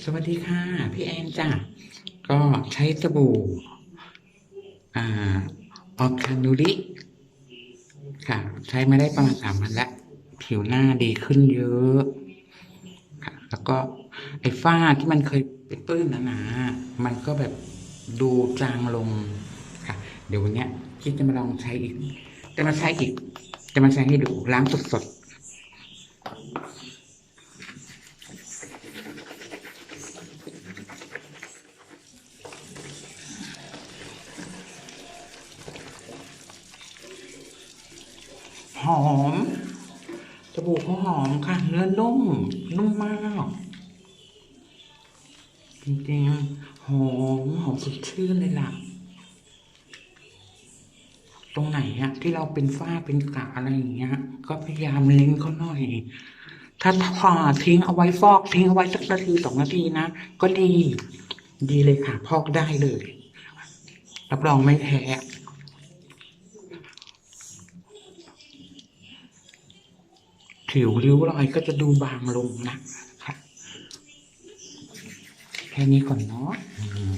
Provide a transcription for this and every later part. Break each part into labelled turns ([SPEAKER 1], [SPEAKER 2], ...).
[SPEAKER 1] สวัสดีค่ะ พี่แอนจ้ะก็ใช้สบู่อ่าออคานูริค่ะ ใช้มาได้ประมาณสามวันแล้ว ผิวหน้าดีขึ้นเยอะค่ะแล้วก็ไอ้ฝ้าที่มันเคยเป็นปื้นหนาๆมันก็แบบดูจางลงค่ะ เดี๋ยววันนี้คิดจะมาลองใช้อีก จะมาใช้อีก จะมาใช้ให้ดูล้างสดๆ หอมสบู่เขาหอมค่ะ เนื้อนุ่ม นุ่มมาก จริงๆ หอม หอมสดชื่นเลยล่ะ ตรงไหนอะที่เราเป็นฝ้าเป็นกระอะไรอย่างเงี้ย ก็พยายามเล็งเขาหน่อย ถ้าพอทิ้งเอาไว้ฟอกทิ้งเอาไว้สักนาทีสองนาทีนะ ก็ดี ดีเลยค่ะ พอกได้เลย รับรองไม่แพ้ ผิวริ้วรอยก็จะดูบางลงนะค่ะแค่นี้ก่อนเนาะอืม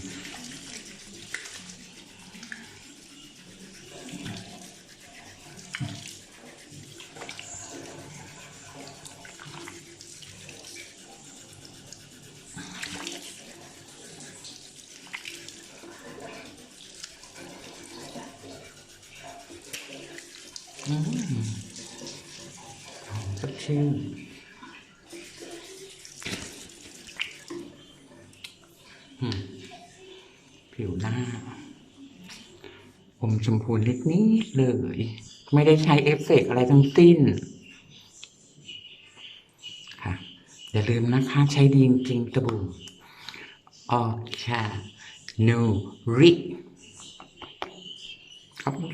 [SPEAKER 1] ดชื่นอืมผิวหน้าอมชมพูนิดนิดเลย ไม่ได้ใช้เอฟเฟกอะไรทั้งสิ้น ค่ะ อย่าลืมนะคะใช้ดีจริงๆสบู่ออชานูริขอบคุณ